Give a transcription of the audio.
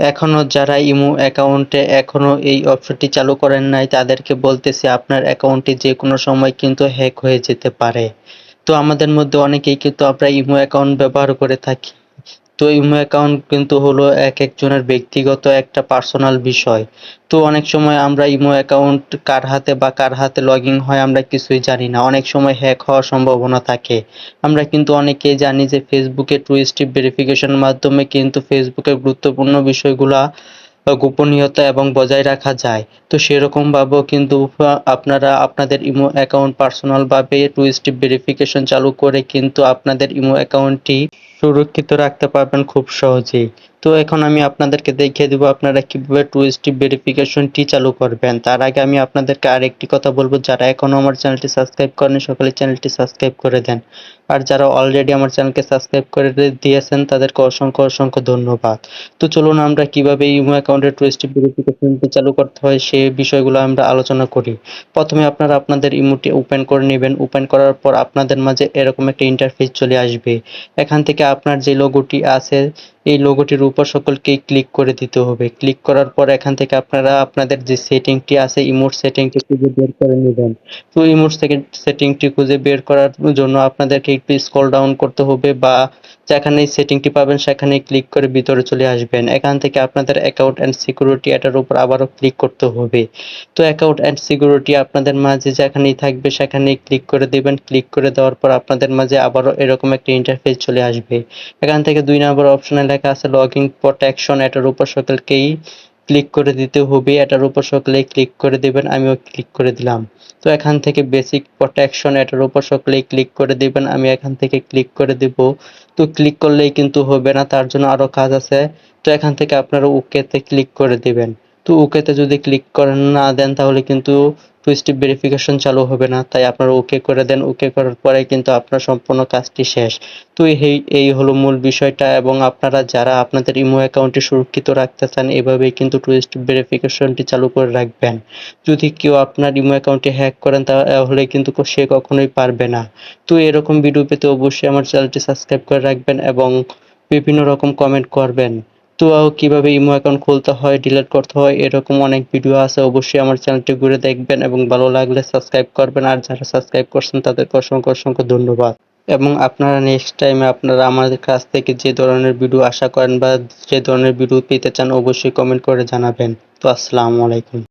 এখনও যারা ইমো অ্যাকাউন্টে এখনও এই অপশনটি চালু করেন নাই, তাদেরকে বলতেছি আপনার অ্যাকাউন্টটি যে কোনো সময় কিন্তু হ্যাক হয়ে যেতে পারে। তো আমাদের মধ্যে অনেকেই কিন্তু আমরা ইমো অ্যাকাউন্ট ব্যবহার করে থাকি। তো ইমো অ্যাকাউন্ট কিন্তু হলো এক একজনের ব্যক্তিগত একটা পার্সোনাল বিষয়। তো অনেক সময় আমরা ইমো অ্যাকাউন্ট কার হাতে বা কার হাতে লগ ইন হয় আমরা কিছুই জানি না। অনেক সময় হ্যাক হওয়ার সম্ভাবনা থাকে। আমরা কিন্তু অনেকেই জানি যে ফেসবুকে টু স্টেপ ভেরিফিকেশনের মাধ্যমে কিন্তু ফেসবুকের গুরুত্বপূর্ণ বিষয়গুলা গোপনীয়তা এবং বজায় রাখা যায়। তো সেরকম ভাবেও কিন্তু আপনারা আপনাদের ইমো অ্যাকাউন্ট পার্সোনাল ভাবে টু স্টেপ ভেরিফিকেশন চালু করে কিন্তু আপনাদের ইমো অ্যাকাউন্টটি সুরক্ষিত রাখতে পারবেন খুব সহজেই। তো এখন আমি আপনাদেরকে দেখিয়ে দেবো আপনারা কীভাবে টু স্টেপ ভেরিফিকেশনটি চালু করবেন। তার আগে আমি আপনাদেরকে আরেকটি কথা বলব, যারা এখনও আমার চ্যানেলটি সাবস্ক্রাইব করেনি, সকলে চ্যানেলটি সাবস্ক্রাইব করে দেন। আর যারা অলরেডি আমার চ্যানেলকে সাবস্ক্রাইব করে দিয়েছেন, তাদেরকে অসংখ্য অসংখ্য ধন্যবাদ। তো চলুন আমরা কীভাবে ইমো অ্যাকাউন্টের টু স্টেপ ভেরিফিকেশনটি চালু করতে হয়, সে বিষয়গুলো আমরা আলোচনা করি। প্রথমে আপনারা আপনাদের ইমোটি ওপেন করে নেবেন। ওপেন করার পর আপনাদের মাঝে এরকম একটা ইন্টারফেস চলে আসবে। এখান থেকে আপনার যে লোগোটি আছে এই লোগোটির উপর সকলকেই ক্লিক করে দিতে হবে। ক্লিক করার পর এখান থেকে আপনারা আপনাদের যে সেটিংটি আছে ইমোট সেটিংটি খুঁজে বের করে নেবেন। তো ইমোট সেটিংটি খুঁজে বের করার জন্য আপনাদেরকে একটু স্ক্রল ডাউন করতে হবে বা যেখানে সেটিংটি পাবেন সেখানে ক্লিক করে ভিতরে চলে আসবেন। এখান থেকে আপনাদের অ্যাকাউন্ট অ্যান্ড সিকিউরিটি এটার উপর আবারও ক্লিক করতে হবে। তো অ্যাকাউন্ট অ্যান্ড সিকিউরিটি আপনাদের মাঝে যেখানেই থাকবে সেখানেই ক্লিক করে দেবেন। ক্লিক করে দেওয়ার পর আপনাদের মাঝে আবারও এরকম একটা ইন্টারফেস চলে আসবে। এখান থেকে দুই নম্বর অপশনে লেখা আছে লগইন প্রোটেকশন এটার উপর সকলকেই ক্লিক করে দিতে হবে। এটার উপর সকলেই ক্লিক করে দেবেন, আমিও ক্লিক করে দিলাম। তো এখান থেকে বেসিক প্রোটেকশন এটার উপর সকলেই ক্লিক করে দিবেন, আমি এখান থেকে ক্লিক করে দিব। তো ক্লিক করলেই কিন্তু হবে না, তার জন্য আরও কাজ আছে। তো এখান থেকে আপনারা ওকেতে ক্লিক করে দিবেন। তো ওকেতে যদি ক্লিক করেন না দেন, তাহলে কিন্তু টু স্টেপ ভেরিফিকেশন চালু হবে না। তাই আপনারা ওকে করে দেন। ওকে করার পরে কিন্তু আপনার সম্পূর্ণ কাজটি শেষ। তো এই এই হলো মূল বিষয়টা এবং আপনারা যারা আপনাদের ইমো অ্যাকাউন্টটি সুরক্ষিত রাখতে চান, এভাবেই কিন্তু টু স্টেপ ভেরিফিকেশনটি চালু করে রাখবেন। যদি কেউ আপনার ইমো অ্যাকাউন্টটি হ্যাক করেন, তাহলে কিন্তু সে কখনোই পারবে না। তো এরকম ভিডিও পেতে অবশ্যই আমার চ্যানেলটি সাবস্ক্রাইব করে রাখবেন এবং বিভিন্ন রকম কমেন্ট করবেন। তো কীভাবে ইমো অ্যাকাউন্ট খুলতে হয়, ডিলিট করতে হয়, এরকম অনেক ভিডিও আছে। অবশ্যই আমার চ্যানেলটি ঘুরে দেখবেন এবং ভালো লাগলে সাবস্ক্রাইব করবেন। আর যারা সাবস্ক্রাইব করছেন, তাদেরকে অসংখ্য অসংখ্য ধন্যবাদ। এবং আপনারা নেক্সট টাইমে আপনারা আমাদের কাছ থেকে যে ধরনের ভিডিও আশা করেন বা যে ধরনের ভিডিও পেতে চান, অবশ্যই কমেন্ট করে জানাবেন। তো আসসালামু আলাইকুম।